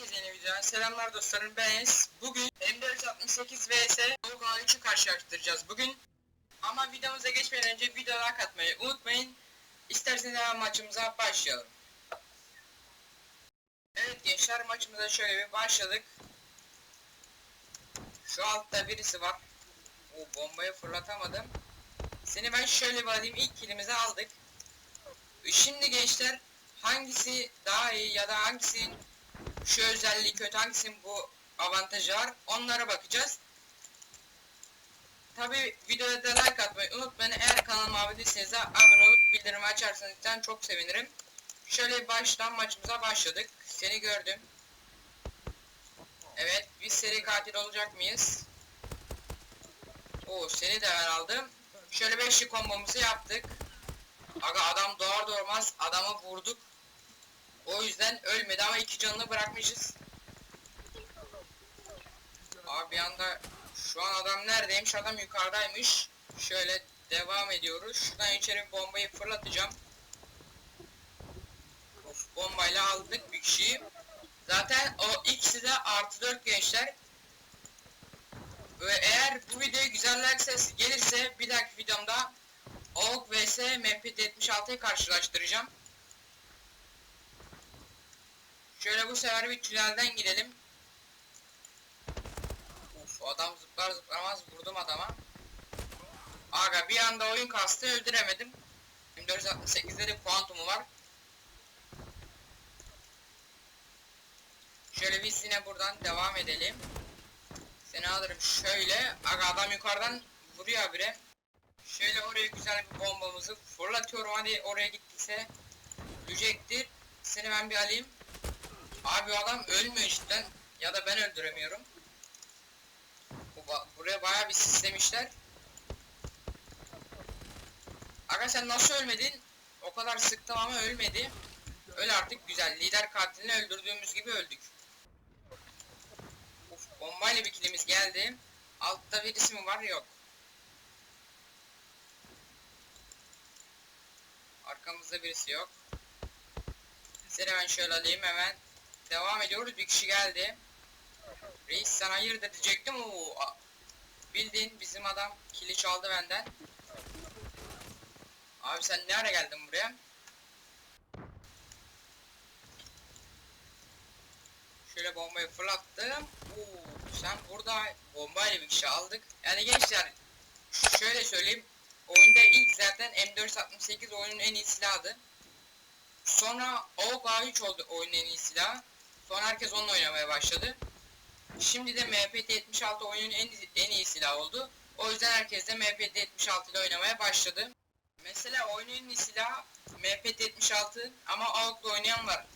Herkese yeni videodan selamlar dostlarım ben Enes. Bugün M468 vs Olga 3'ü karşılaştıracağız bugün. Ama videomuza geçmeden önce video like atmayı unutmayın. İsterseniz hemen maçımıza başlayalım. Evet gençler maçımıza şöyle bir başladık. Şu altta birisi var. O bombayı fırlatamadım. Seni ben şöyle bir alayım. İlk kilimizi aldık. Şimdi gençler hangisi daha iyi ya da hangisinin şu özelliği kötü hangisinin bu avantajı var onlara bakacağız. Tabi videoda da like atmayı unutmayın. Eğer kanalıma abone değilseniz de abone olup bildirimi açarsanız lütfen çok sevinirim. Şöyle baştan maçımıza başladık. Seni gördüm. Evet biz seri katil olacak mıyız? Oo seni de ben aldım. Şöyle beşli kombomuzu yaptık. Aga adam doğar doğmaz adamı vurduk. O yüzden ölmedi ama iki canını bırakmışız. Abi bir anda şu an adam neredeymiş? Adam yukarıdaymış. Şöyle devam ediyoruz. Şuradan içeri bombayı fırlatacağım. Of bombayla aldık bir kişiyi. Zaten o ikisi de artı 4 gençler. Ve eğer bu videoya güzel like sesi gelirse bir dahaki videomda AUG vs MP76'yı karşılaştıracağım. Şöyle bu sefer bir tünelden girelim. Uf adam zıplar zıplamaz vurdum adama. Aga bir anda oyun kastı öldüremedim. 468'de de kuantumu var. Şöyle biz yine buradan devam edelim. Seni alırım şöyle. Aga adam yukarıdan vuruyor habire. Şöyle oraya güzel bir bombamızı fırlatıyorum. Hadi oraya gittiyse ölecektir. Seni ben bir alayım. Abi adam ölmüyor cidden. Ya da ben öldüremiyorum. Bu, ba- buraya bayağı bir sislemişler. Aga sen nasıl ölmedin? O kadar sıktım ama ölmedi. Öl artık güzel. Lider katilini öldürdüğümüz gibi öldük. Uf, bombayla bir kilimiz geldi. Altta birisi mi var? Yok. Arkamızda birisi yok. Seni ben şöyle alayım hemen. Devam ediyoruz. Bir kişi geldi. Reis sen hayır da diyecektim. Oo, bildiğin bizim adam kili çaldı benden. Abi sen ne ara geldin buraya? Şöyle bombayı fırlattım. Oo, sen burada bombayla bir kişi aldık. Yani gençler şöyle söyleyeyim. Oyunda ilk zaten M468 oyunun en iyi silahıydı. Sonra AUG A3 oldu oyunun en iyi silahı. Sonra herkes onunla oynamaya başladı. Şimdi de MPT-76 oyunun en, en iyi silahı oldu. O yüzden herkes de MPT-76 ile oynamaya başladı. Mesela oyunun en iyi silahı MPT-76 ama AUG'la oynayan var.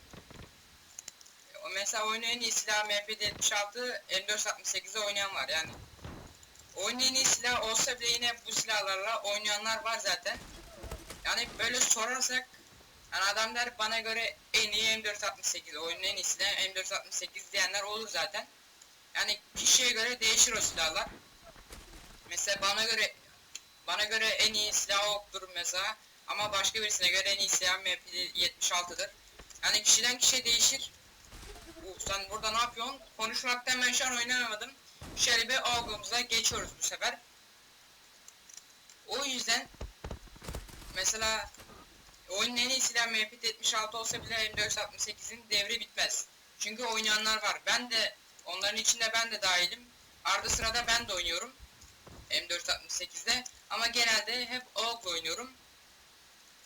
Mesela oyunun en iyi silahı MPT-76, M468'de oynayan var yani. Oyunun en iyi silah olsa bile yine bu silahlarla oynayanlar var zaten. Yani böyle sorarsak yani adam der bana göre en iyi M468 oyunun en iyisi de M468 diyenler olur zaten. Yani kişiye göre değişir o silahlar. Mesela bana göre bana göre en iyi silah oktur mesela ama başka birisine göre en iyi silah MP76'dır. Yani kişiden kişiye değişir. Uh, sen burada ne yapıyorsun? Konuşmaktan ben şu an oynamadım. Şöyle bir algımıza geçiyoruz bu sefer. O yüzden mesela oyunun en iyi silah MP76 olsa bile M468'in devri bitmez. Çünkü oynayanlar var. Ben de onların içinde ben de dahilim. Arada sırada ben de oynuyorum. M468'de ama genelde hep AUG oynuyorum.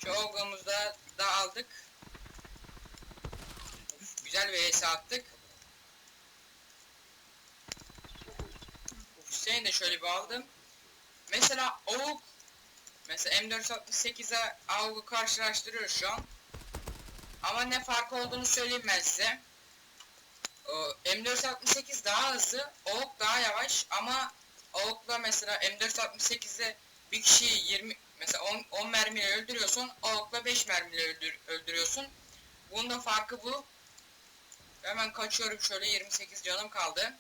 Şu AUG'ımızda da aldık. Uf, güzel bir ES attık. Seni de şöyle bir aldım. Mesela AUG Mesela M468'e AUG'u karşılaştırıyoruz şu an. Ama ne farkı olduğunu söyleyeyim ben size. O, M468 daha hızlı, AUG daha yavaş ama AUG'la mesela M468'de bir kişiyi 20 mesela 10, 10 mermiyle öldürüyorsun, AUG'la 5 mermiyle öldür, öldürüyorsun. Bunun da farkı bu. Hemen kaçıyorum şöyle 28 canım kaldı.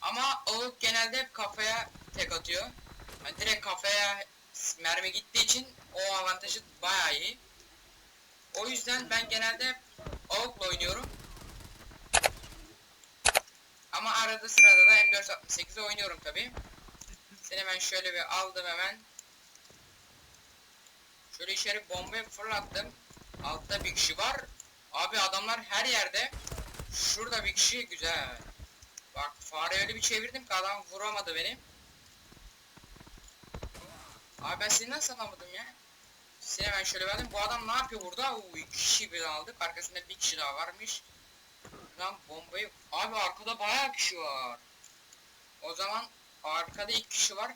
Ama AUG genelde hep kafaya tek atıyor. Hani direkt kafaya mermi gittiği için o avantajı bayağı iyi. O yüzden ben genelde AUG'la oynuyorum. Ama arada sırada da M468'e oynuyorum tabi. Seni hemen şöyle bir aldım hemen. Şöyle içeri bombayı fırlattım. Altta bir kişi var. Abi adamlar her yerde. Şurada bir kişi güzel. Bak fare öyle bir çevirdim ki adam vuramadı beni. Abi ben seni nasıl alamadım ya? Seni hemen şöyle verdim. Bu adam ne yapıyor burada? Oo, kişi bir aldık. Arkasında bir kişi daha varmış. Lan bombayı... Abi arkada bayağı kişi var. O zaman arkada iki kişi var.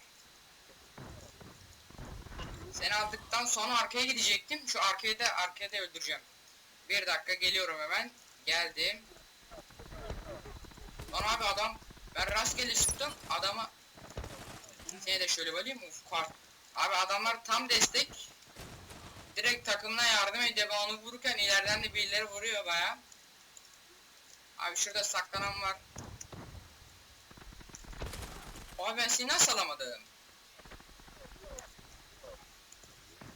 Seni aldıktan sonra arkaya gidecektim. Şu arkaya da arkaya da öldüreceğim. Bir dakika geliyorum hemen. Geldim. Lan abi adam ben rastgele sıktım adama seni de şöyle böleyim uf kart. Abi adamlar tam destek. Direkt takımına yardım ediyor. Onu vururken ileriden de birileri vuruyor baya. Abi şurada saklanan var. Abi ben seni nasıl alamadım?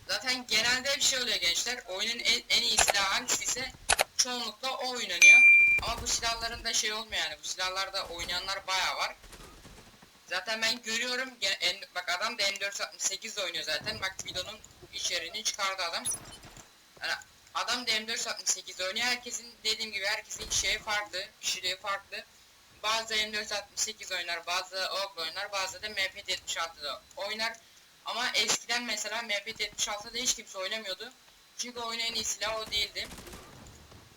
Zaten genelde bir şey oluyor gençler. Oyunun en, en iyi silahı hangisi ise çoğunlukla o oynanıyor. Ama bu silahların da şey olmuyor yani. Bu silahlarda oynayanlar bayağı var. Zaten ben görüyorum. en- adam da M468 de oynuyor zaten. Bak videonun içeriğini çıkardı adam. Yani adam da M468 oynuyor. Herkesin dediğim gibi herkesin şeyi farklı. Kişiliği farklı. Bazı M468 oynar, bazı OG oynar, bazı da MP76'da oynar. Ama eskiden mesela MP76'da hiç kimse oynamıyordu. Çünkü oyunun en iyi silahı o değildi.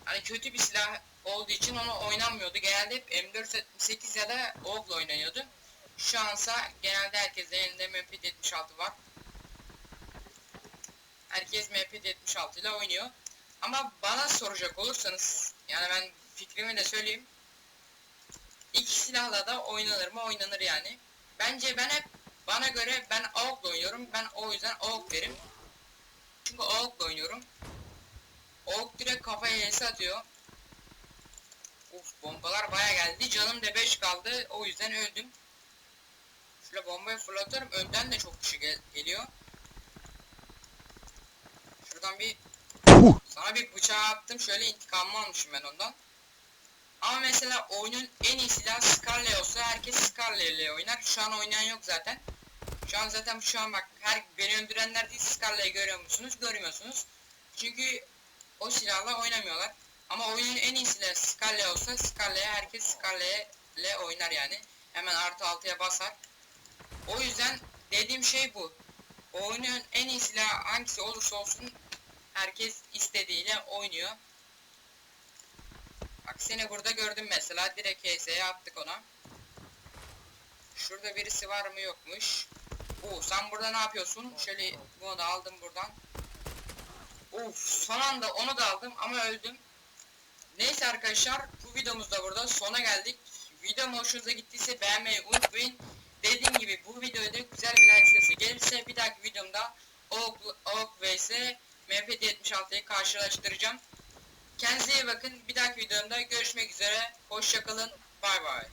Hani kötü bir silah olduğu için onu oynanmıyordu. Genelde hep M478 ya da OG'la oynanıyordu. Şu ansa genelde herkesin elinde MP76 var. Herkes MP76 ile oynuyor. Ama bana soracak olursanız yani ben fikrimi de söyleyeyim. İki silahla da oynanır mı? Oynanır yani. Bence ben hep bana göre ben AUG'la oynuyorum. Ben o yüzden AUG derim. Çünkü AUG'la oynuyorum. AUG direkt kafaya HS atıyor. Uf bombalar baya geldi. Canım da 5 kaldı. O yüzden öldüm. Şöyle bombayı fırlatıyorum. Önden de çok kişi gel- geliyor. Şuradan bir sana bir bıçağı attım. Şöyle intikamımı almışım ben ondan. Ama mesela oyunun en iyi silahı Scarlet olsa herkes Scarlet ile oynar. Şu an oynayan yok zaten. Şu an zaten şu an bak her beni öldürenler değil Scarlet'i görüyor musunuz? Görmüyorsunuz. Çünkü o silahla oynamıyorlar. Ama oyunun en iyi silahı Scarlet olsa Scarlet'e herkes Scarlet ile oynar yani. Hemen artı 6'ya basar. O yüzden dediğim şey bu. Oyunun en iyi silahı hangisi olursa olsun herkes istediğiyle oynuyor. Bak seni burada gördüm mesela. Direkt HS'ye attık ona. Şurada birisi var mı yokmuş. Oo sen burada ne yapıyorsun? Şöyle bunu da aldım buradan. Of son anda onu da aldım ama öldüm. Neyse arkadaşlar bu videomuz da burada sona geldik. Videom hoşunuza gittiyse beğenmeyi unutmayın. Dediğim gibi bu videoda güzel bir like sesi gelirse bir dahaki videomda OG vs MP76'yı karşılaştıracağım. Kendinize iyi bakın. Bir dahaki videomda görüşmek üzere. Hoşçakalın. Bay bay.